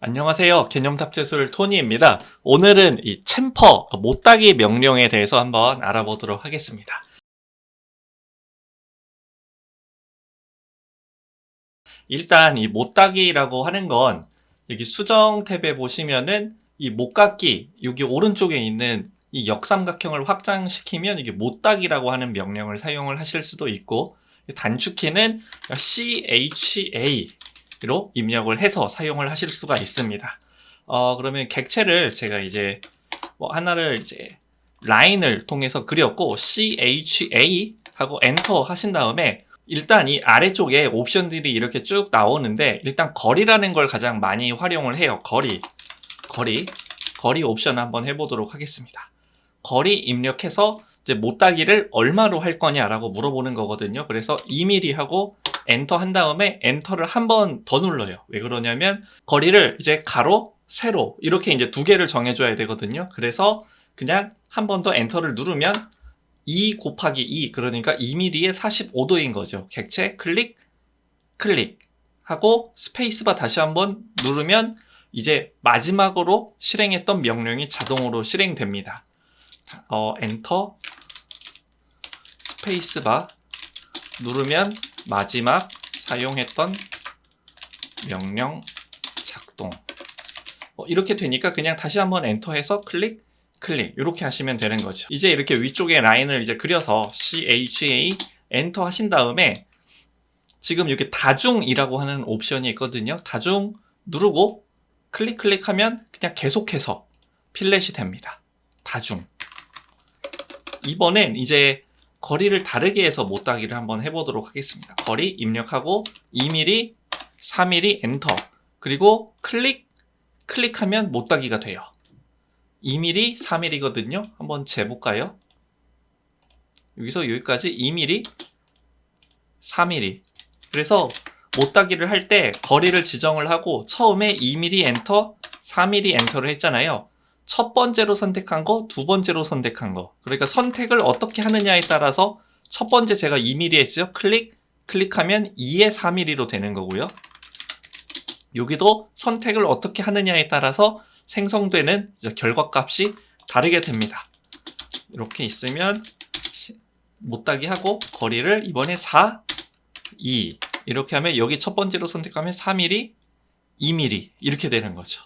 안녕하세요. 개념탑재술 토니입니다. 오늘은 이 챔퍼, 못따기 명령에 대해서 한번 알아보도록 하겠습니다. 일단 이 못따기라고 하는 건 여기 수정 탭에 보시면은 이 못깎기 여기 오른쪽에 있는 이 역삼각형을 확장시키면 이게 못따기라고 하는 명령을 사용을 하실 수도 있고 단축키는 CHA 로 입력을 해서 사용을 하실 수가 있습니다. 어, 그러면 객체를 제가 이제 뭐 하나를 이제 라인을 통해서 그렸고 CHA 하고 엔터 하신 다음에 일단 이 아래쪽에 옵션들이 이렇게 쭉 나오는데 일단 거리라는 걸 가장 많이 활용을 해요. 거리. 거리. 거리 옵션 한번 해보도록 하겠습니다. 거리 입력해서 이제 못따기를 얼마로 할 거냐라고 물어보는 거거든요. 그래서 2mm 하고 엔터 한 다음에 엔터를 한 번 더 눌러요. 왜 그러냐면 거리를 이제 가로, 세로 이렇게 이제 두 개를 정해줘야 되거든요. 그래서 그냥 한 번 더 엔터를 누르면 2 곱하기 2 그러니까 2mm에 45도인 거죠. 객체 클릭, 클릭 하고 스페이스바 다시 한번 누르면 이제 마지막으로 실행했던 명령이 자동으로 실행됩니다. 어, 엔터, 스페이스바 누르면 마지막 사용했던 명령 작동. 어, 이렇게 되니까 그냥 다시 한번 엔터해서 클릭, 클릭 이렇게 하시면 되는 거죠. 이제 이렇게 위쪽에 라인을 이제 그려서 CHA 엔터 하신 다음에 지금 여기 다중이라고 하는 옵션이 있거든요. 다중 누르고 클릭 클릭하면 그냥 계속해서 필렛이 됩니다. 다중. 이번엔 이제 거리를 다르게 해서 못 따기를 한번 해보도록 하겠습니다. 거리 입력하고 2mm, 4mm 엔터 그리고 클릭, 클릭하면 못 따기가 돼요. 2mm, 4mm거든요. 한번 재볼까요? 여기서 여기까지 2mm, 4mm 그래서 못 따기를 할 때 거리를 지정을 하고 처음에 2mm 엔터, 4mm 엔터를 했잖아요. 첫 번째로 선택한 거, 두 번째로 선택한 거. 그러니까 선택을 어떻게 하느냐에 따라서 첫 번째 제가 2mm 했죠. 클릭, 클릭하면 2에 4mm로 되는 거고요. 여기도 선택을 어떻게 하느냐에 따라서 생성되는 결과값이 다르게 됩니다. 이렇게 있으면 못따기 하고 거리를 이번에 4, 2 이렇게 하면 여기 첫 번째로 선택하면 3mm, 2mm 이렇게 되는 거죠.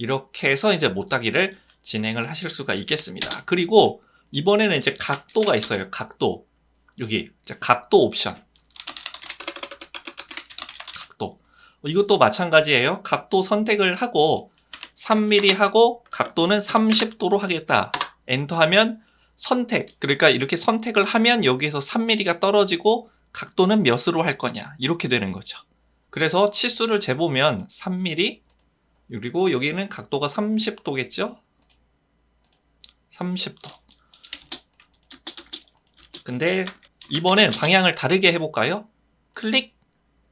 이렇게 해서 이제 못따기를 진행을 하실 수가 있겠습니다. 그리고 이번에는 이제 각도가 있어요. 각도. 여기 각도 옵션. 각도. 이것도 마찬가지예요. 각도 선택을 하고 3mm 하고 각도는 30도로 하겠다. 엔터 하면 선택. 그러니까 이렇게 선택을 하면 여기에서 3mm가 떨어지고 각도는 몇으로 할 거냐. 이렇게 되는 거죠. 그래서 치수를 재보면 3mm 그리고 여기는 각도가 30도겠죠? 30도. 근데 이번엔 방향을 다르게 해볼까요? 클릭,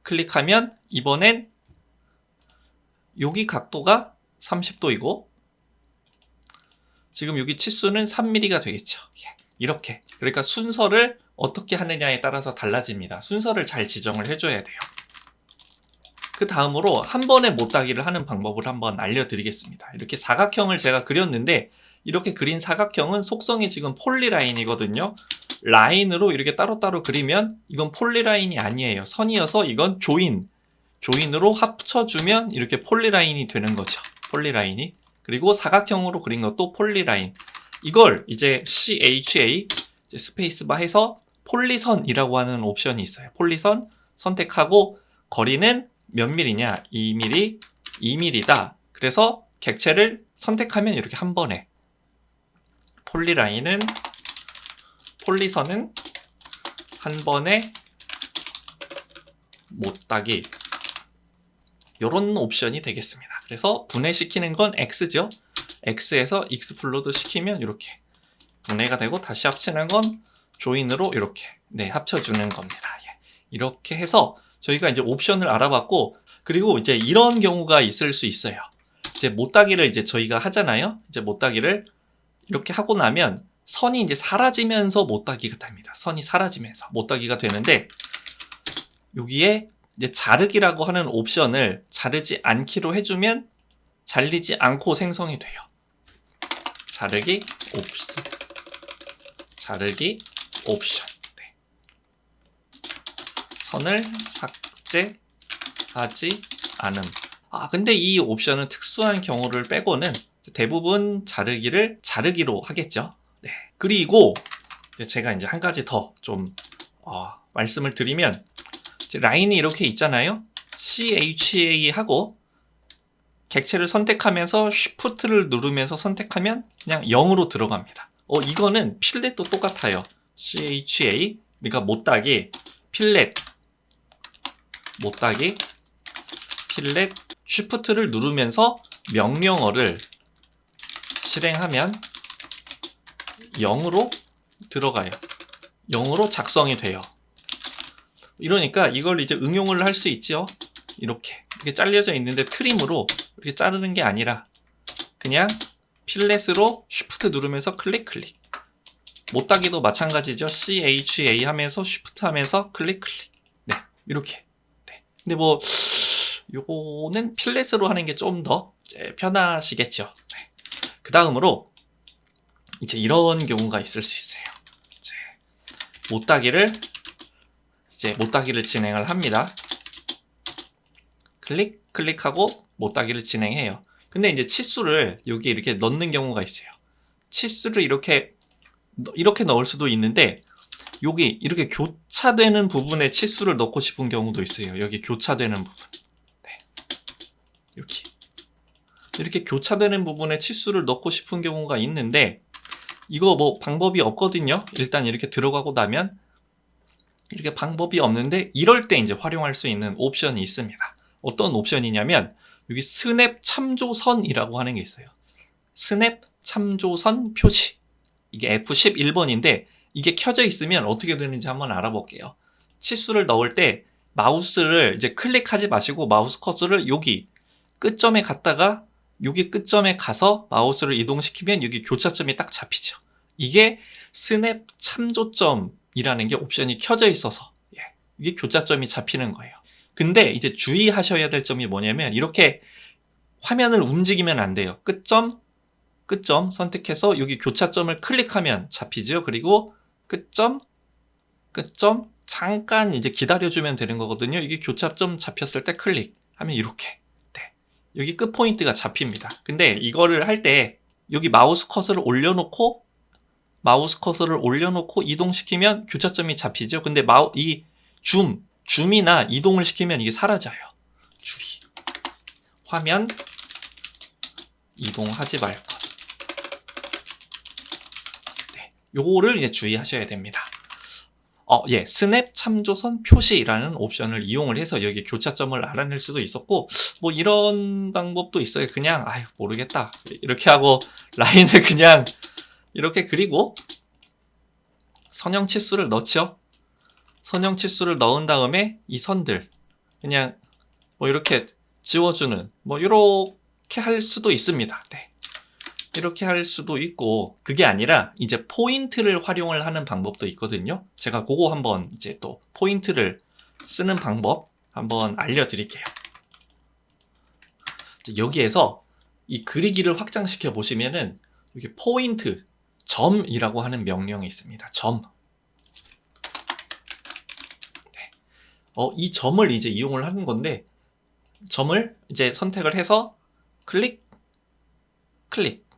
클릭하면 이번엔 여기 각도가 30도이고 지금 여기 치수는 3mm가 되겠죠. 예, 이렇게. 그러니까 순서를 어떻게 하느냐에 따라서 달라집니다. 순서를 잘 지정을 해줘야 돼요. 그 다음으로 한 번에 못따기를 하는 방법을 한번 알려드리겠습니다. 이렇게 사각형을 제가 그렸는데 이렇게 그린 사각형은 속성이 지금 폴리라인이거든요. 라인으로 이렇게 따로따로 그리면 이건 폴리라인이 아니에요. 선이어서 이건 조인. 조인으로 합쳐주면 이렇게 폴리라인이 되는 거죠. 폴리라인이. 그리고 사각형으로 그린 것도 폴리라인. 이걸 이제 CHA 스페이스바 해서 폴리선이라고 하는 옵션이 있어요. 폴리선 선택하고 거리는 몇 밀리냐? 2mm, 2mm다. 그래서 객체를 선택하면 이렇게 한 번에 폴리라인은 폴리선은 한 번에 못 따기 이런 옵션이 되겠습니다. 그래서 분해시키는 건 X죠. X에서 익스플로드 시키면 이렇게 분해가 되고 다시 합치는 건 조인으로 이렇게 네 합쳐주는 겁니다. 예. 이렇게 해서 저희가 이제 옵션을 알아봤고 그리고 이제 이런 경우가 있을 수 있어요. 이제 못따기를 이제 저희가 하잖아요. 이제 못따기를 이렇게 하고 나면 선이 이제 사라지면서 못따기가 됩니다. 선이 사라지면서 못따기가 되는데 여기에 이제 자르기라고 하는 옵션을 자르지 않기로 해주면 잘리지 않고 생성이 돼요. 자르기 옵션. 자르기 옵션. 네. 선을 삭제하지 않음. 아, 근데 이 옵션은 특수한 경우를 빼고는 대부분 자르기를 자르기로 하겠죠. 네. 그리고 제가 이제 한 가지 더좀 말씀을 드리면 라인이 이렇게 있잖아요. CHA 하고 객체를 선택하면서 Shift를 누르면서 선택하면 그냥 0으로 들어갑니다. 어 이거는 필렛도 똑같아요. CHA 그러니까 못따기 필렛 못따기 필렛 Shift를 누르면서 명령어를 실행하면 0으로 들어가요. 0으로 작성이 돼요. 이러니까 이걸 이제 응용을 할 수 있죠. 이렇게 이렇게 잘려져 있는데 트림으로 이렇게 자르는 게 아니라 그냥 필렛으로 쉬프트 누르면서 클릭 클릭. 못따기도 마찬가지죠. CHA 하면서 쉬프트 하면서 클릭 클릭. 네, 이렇게. 네. 근데 뭐 요거는 필렛으로 하는 게 좀 더 편하시겠죠. 네. 그 다음으로 이제 이런 경우가 있을 수 있어요. 이제 못따기를 이제 못따기를 진행을 합니다. 클릭 클릭하고 못따기를 진행해요. 근데 이제 치수를 여기 이렇게 넣는 경우가 있어요. 치수를 이렇게 이렇게 넣을 수도 있는데 여기 이렇게 교 차되는 부분에 치수를 넣고 싶은 경우도 있어요. 여기 교차되는 부분. 네. 이렇게 이렇게 교차되는 부분에 치수를 넣고 싶은 경우가 있는데 이거 뭐 방법이 없거든요. 일단 이렇게 들어가고 나면 이렇게 방법이 없는데 이럴 때 이제 활용할 수 있는 옵션이 있습니다. 어떤 옵션이냐면 여기 스냅 참조선이라고 하는 게 있어요. 스냅 참조선 표시. 이게 F11번인데 이게 켜져 있으면 어떻게 되는지 한번 알아볼게요. 치수를 넣을 때 마우스를 이제 클릭하지 마시고 마우스 커서를 여기 끝점에 갔다가 여기 끝점에 가서 마우스를 이동시키면 여기 교차점이 딱 잡히죠. 이게 스냅 참조점이라는 게 옵션이 켜져 있어서 예, 이게 교차점이 잡히는 거예요. 근데 이제 주의하셔야 될 점이 뭐냐면 이렇게 화면을 움직이면 안 돼요. 끝점, 끝점 선택해서 여기 교차점을 클릭하면 잡히죠. 그리고 끝점, 끝점 잠깐 이제 기다려주면 되는 거거든요. 이게 교차점 잡혔을 때 클릭하면 이렇게 네. 여기 끝 포인트가 잡힙니다. 근데 이거를 할 때 여기 마우스 커서를 올려놓고 마우스 커서를 올려놓고 이동시키면 교차점이 잡히죠. 근데 마우 이 줌, 줌이나 이동을 시키면 이게 사라져요. 줄이. 화면 이동하지 말 것. 요거를 이제 주의하셔야 됩니다. 어, 예, 스냅 참조선 표시라는 옵션을 이용을 해서 여기 교차점을 알아낼 수도 있었고, 뭐 이런 방법도 있어요. 그냥, 아유, 모르겠다. 이렇게 하고 라인을 그냥 이렇게 그리고 선형 치수를 넣죠. 선형 치수를 넣은 다음에 이 선들 그냥 뭐 이렇게 지워주는 뭐 이렇게 할 수도 있습니다. 네. 이렇게 할 수도 있고 그게 아니라 이제 포인트를 활용을 하는 방법도 있거든요. 제가 그거 한번 이제 또 포인트를 쓰는 방법 한번 알려드릴게요. 여기에서 이 그리기를 확장시켜 보시면은 여기 포인트 점이라고 하는 명령이 있습니다. 점. 네. 어, 이 점을 이제 이용을 하는 건데 점을 이제 선택을 해서 클릭 클릭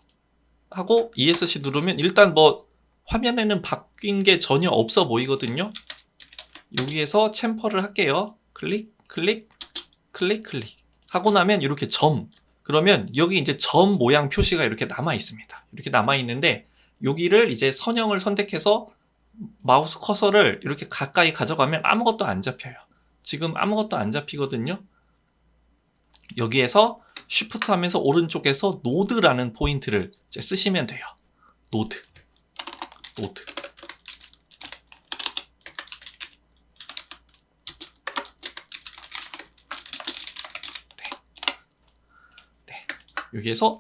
하고 ESC 누르면 일단 뭐 화면에는 바뀐 게 전혀 없어 보이거든요. 여기에서 챔퍼를 할게요. 클릭 클릭 클릭 클릭 하고 나면 이렇게 점 그러면 여기 이제 점 모양 표시가 이렇게 남아 있습니다. 이렇게 남아 있는데 여기를 이제 선형을 선택해서 마우스 커서를 이렇게 가까이 가져가면 아무것도 안 잡혀요. 지금 아무것도 안 잡히거든요. 여기에서 쉬프트 하면서 오른쪽에서 노드라는 포인트를 쓰시면 돼요. 노드. 노드. 네. 네. 여기에서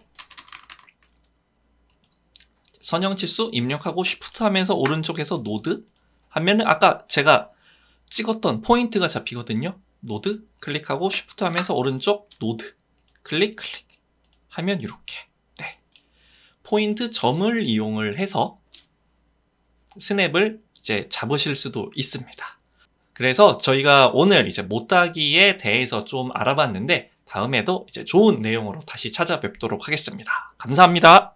선형 치수 입력하고 쉬프트 하면서 오른쪽에서 노드 하면은 아까 제가 찍었던 포인트가 잡히거든요. 노드 클릭하고 쉬프트 하면서 오른쪽 노드 클릭 클릭 하면 이렇게 네. 포인트 점을 이용을 해서 스냅을 이제 잡으실 수도 있습니다. 그래서 저희가 오늘 이제 못따기에 대해서 좀 알아봤는데 다음에도 이제 좋은 내용으로 다시 찾아뵙도록 하겠습니다. 감사합니다.